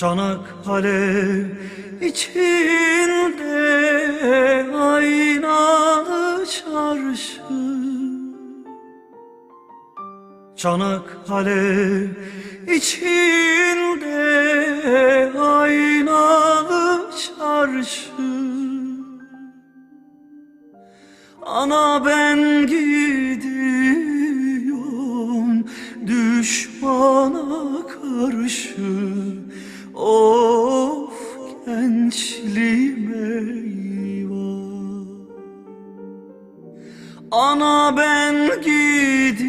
Çanakkale içinde aynalı çarşı. Çanakkale içinde aynalı çarşı. Ana ben gidiyorum Ana ben gidiyorum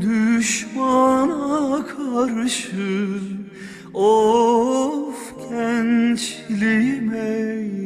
düşmana karşı. Of gençliğime eyvah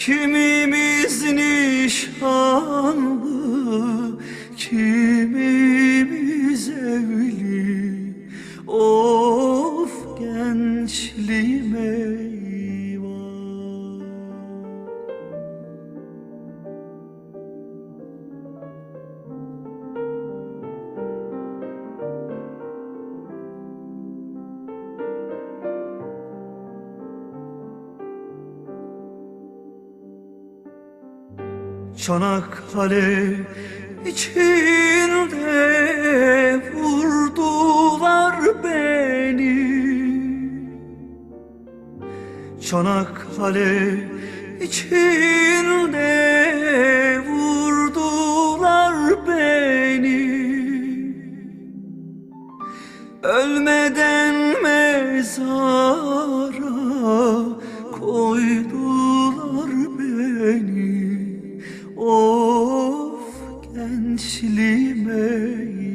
Kimimiz nişanlı, kimimiz evli. Of gençliğime Çanakkale içinde vurdular beni. Çanakkale içinde vurdular beni. Ölmeden mezara gençliğime